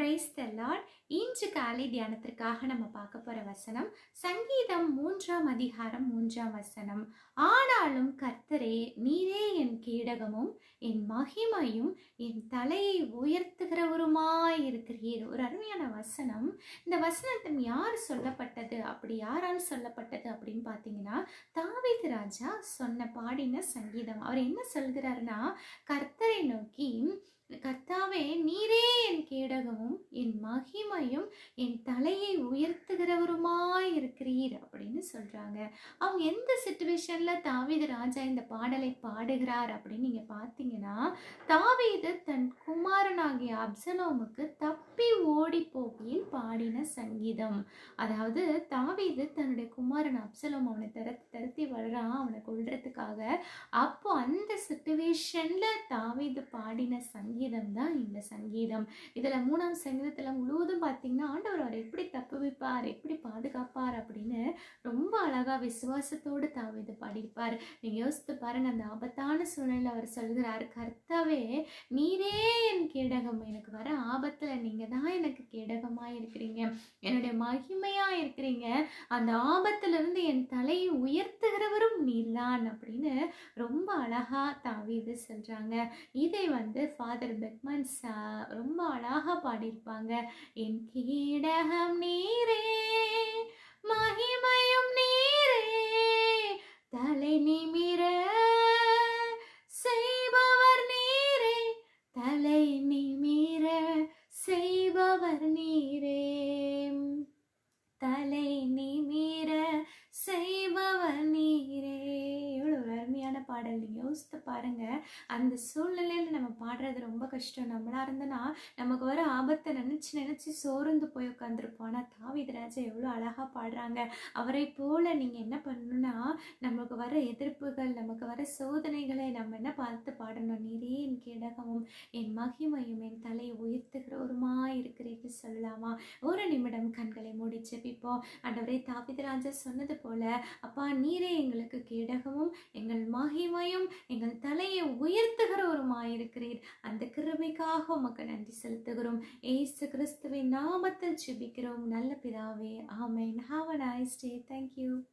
Price தல்லால் இன்று காலை தியானத்திற்காக நம்ம பார்க்க போற வசனம் சங்கீதம் மூன்றாம் அதிகாரம் மூன்றாம் வசனம். ஆனாலும் கர்த்தரே நீரே என் கீடகமும் என் மகிமையும் என் தலையை உயர்த்துகிறவருமாய் இருக்கிறீர். ஒரு அருமையான வசனம். இந்த வசனத்தம் யார் சொல்லப்பட்டது அப்படி யாரால் சொல்லப்பட்டது அப்படின்னு பார்த்தீங்கன்னா தாவித் ராஜா சொன்ன பாடின சங்கீதம். அவர் என்ன சொல்கிறாருன்னா கர்த்தரை நோக்கி கர்த்தாவே நீரே கேடகமும் என் மகிமையும் என் தலையை உயர்த்துகிறவருமாய் இருக்கிறீர் அப்படின்னு சொல்றாங்க. அவங்க எந்த சுச்சுவேஷன்ல தாவீது ராஜா இந்த பாடலை பாடுகிறார் அப்படின்னு நீங்கள் பார்த்தீங்கன்னா தாவீது தன் குமாரனாகிய அப்சலோமுக்கு தப்பி ஓடி போகையில் பாடின சங்கீதம். அதாவது தாவீது தன்னுடைய குமாரன் அப்சலோம் அவனை திரத்தி திரத்தி வர்றான் அவனை கொள்றதுக்காக அப்போ அந்த சுச்சுவேஷனில் தாவீது பாடின சங்கீதம் தான் இந்த சங்கீதம். இதுல மூணாம் சங்கீதத்துல முழுவதும் பார்த்தீங்கன்னா ஆண்டவர் அவர் எப்படி தப்புவிப்பார் எப்படி பாதுகாப்பார் அப்படின்னு ரொம்ப அழகா விசுவாசத்தோடு தாவீது பாடியிருப்பார். நீங்கள் யோசித்து பாருங்கள் அந்த ஆபத்தான சூழ்நிலை அவர் சொல்கிறார் கர்த்தாவே நீரே என் கேடகம். எனக்கு வர ஆபத்தில் நீங்கள் தான் எனக்கு கேடகமாக இருக்கிறீங்க. என்னுடைய மகிமையாக இருக்கிறீங்க. அந்த ஆபத்திலிருந்து என் தலையை உயர்த்துகிறவரும் நீர்தான். அப்படின்னு ரொம்ப அழகாக தாவி இது சொல்கிறாங்க இதை வந்து ஃபாதர் பெக்மன்ஸ் ரொம்ப அழகாக பாடியிருப்பாங்க. என் கீடகம் நீரே மகிமையும் நீரே தலை நிமிர ஒரு பாடல் நீங்கள் யோசித்து பாருங்க. அந்த சூழ்நிலையில் நம்ம பாடுறது ரொம்ப கஷ்டம். நம்மளா இருந்தனா நமக்கு வர ஆபத்தை நினச்சி நினச்சி சோர்ந்து போய் உட்காந்துருப்போம் ஆனால் தாவிதராஜா எவ்வளோ அழகாக பாடுறாங்க. அவரை போல நீங்கள் என்ன பண்ணணும்னா நமக்கு வர எதிர்ப்புகள் நமக்கு வர சோதனைகளை நம்ம என்ன பார்த்து பாடணும்? நீரே என் கேடகமும் என் மகிமையும் என் தலையை உயர்த்துகிறவருமா இருக்கிறீர்கள் சொல்லலாமா? ஒரு நிமிடம் கண்களை மூடி ஜெபிப்போம். ஆண்டவரே தாவிதராஜா சொன்னது போல அப்பா நீரே எங்களுக்கு கேடகமும் எங்கள் மகிமையும் எங்கள் தலையை உயர்த்துகிறவருமாயிருக்கிறீர். அந்த கிருபைக்காக உமக்கு நன்றி செலுத்துகிறோம். ஏசு கிறிஸ்துவின் நாமத்தில் ஜிபிக்கிறோம். நல்ல பிதாவே ஆமேன். Have a nice day thank you